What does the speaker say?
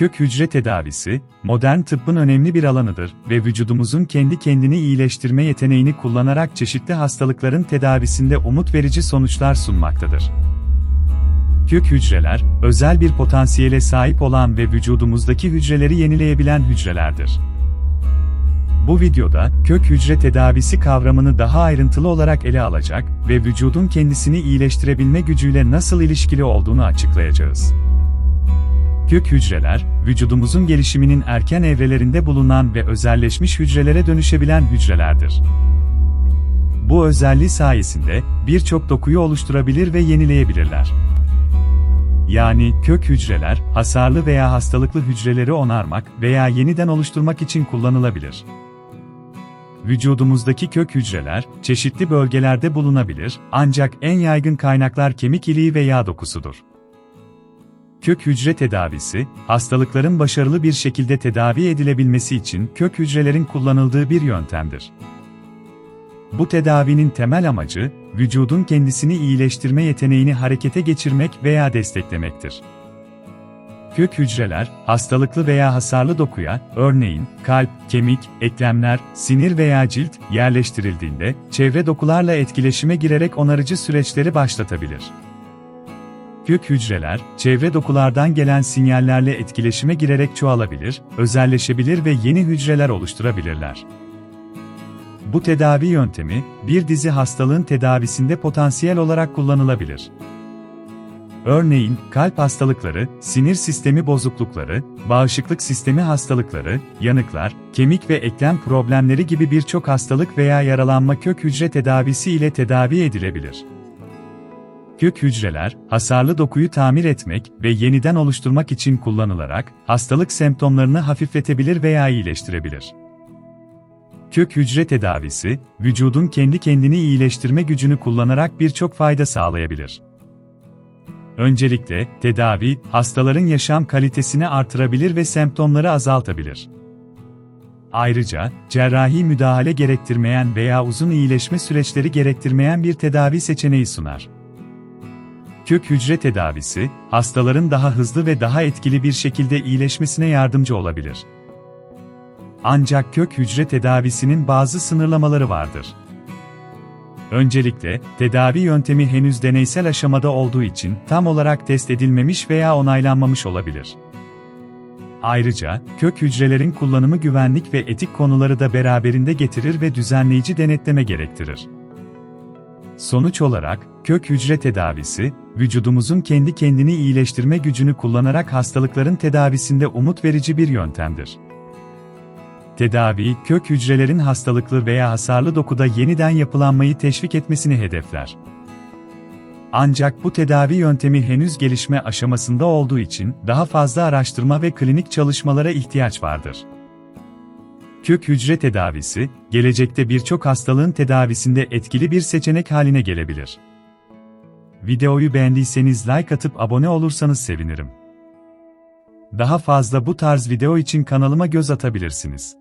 Kök hücre tedavisi, modern tıbbın önemli bir alanıdır ve vücudumuzun kendi kendini iyileştirme yeteneğini kullanarak çeşitli hastalıkların tedavisinde umut verici sonuçlar sunmaktadır. Kök hücreler, özel bir potansiyele sahip olan ve vücudumuzdaki hücreleri yenileyebilen hücrelerdir. Bu videoda kök hücre tedavisi kavramını daha ayrıntılı olarak ele alacak ve vücudun kendisini iyileştirebilme gücüyle nasıl ilişkili olduğunu açıklayacağız. Kök hücreler, vücudumuzun gelişiminin erken evrelerinde bulunan ve özelleşmiş hücrelere dönüşebilen hücrelerdir. Bu özelliği sayesinde birçok dokuyu oluşturabilir ve yenileyebilirler. Yani kök hücreler, hasarlı veya hastalıklı hücreleri onarmak veya yeniden oluşturmak için kullanılabilir. Vücudumuzdaki kök hücreler, çeşitli bölgelerde bulunabilir, ancak en yaygın kaynaklar kemik iliği ve yağ dokusudur. Kök hücre tedavisi, hastalıkların başarılı bir şekilde tedavi edilebilmesi için kök hücrelerin kullanıldığı bir yöntemdir. Bu tedavinin temel amacı, vücudun kendisini iyileştirme yeteneğini harekete geçirmek veya desteklemektir. Kök hücreler, hastalıklı veya hasarlı dokuya, örneğin kalp, kemik, eklemler, sinir veya cilt yerleştirildiğinde, çevre dokularla etkileşime girerek onarıcı süreçleri başlatabilir. Kök hücreler, çevre dokulardan gelen sinyallerle etkileşime girerek çoğalabilir, özelleşebilir ve yeni hücreler oluşturabilirler. Bu tedavi yöntemi, bir dizi hastalığın tedavisinde potansiyel olarak kullanılabilir. Örneğin, kalp hastalıkları, sinir sistemi bozuklukları, bağışıklık sistemi hastalıkları, yanıklar, kemik ve eklem problemleri gibi birçok hastalık veya yaralanma kök hücre tedavisi ile tedavi edilebilir. Kök hücreler, hasarlı dokuyu tamir etmek ve yeniden oluşturmak için kullanılarak, hastalık semptomlarını hafifletebilir veya iyileştirebilir. Kök hücre tedavisi, vücudun kendi kendini iyileştirme gücünü kullanarak birçok fayda sağlayabilir. Öncelikle, tedavi, hastaların yaşam kalitesini artırabilir ve semptomları azaltabilir. Ayrıca, cerrahi müdahale gerektirmeyen veya uzun iyileşme süreçleri gerektirmeyen bir tedavi seçeneği sunar. Kök hücre tedavisi, hastaların daha hızlı ve daha etkili bir şekilde iyileşmesine yardımcı olabilir. Ancak kök hücre tedavisinin bazı sınırlamaları vardır. Öncelikle, tedavi yöntemi henüz deneysel aşamada olduğu için tam olarak test edilmemiş veya onaylanmamış olabilir. Ayrıca, kök hücrelerin kullanımı güvenlik ve etik konuları da beraberinde getirir ve düzenleyici denetleme gerektirir. Sonuç olarak, kök hücre tedavisi, vücudumuzun kendi kendini iyileştirme gücünü kullanarak hastalıkların tedavisinde umut verici bir yöntemdir. Tedavi, kök hücrelerin hastalıklı veya hasarlı dokuda yeniden yapılanmayı teşvik etmesini hedefler. Ancak bu tedavi yöntemi henüz gelişme aşamasında olduğu için daha fazla araştırma ve klinik çalışmalara ihtiyaç vardır. Kök hücre tedavisi, gelecekte birçok hastalığın tedavisinde etkili bir seçenek haline gelebilir. Videoyu beğendiyseniz like atıp abone olursanız sevinirim. Daha fazla bu tarz video için kanalıma göz atabilirsiniz.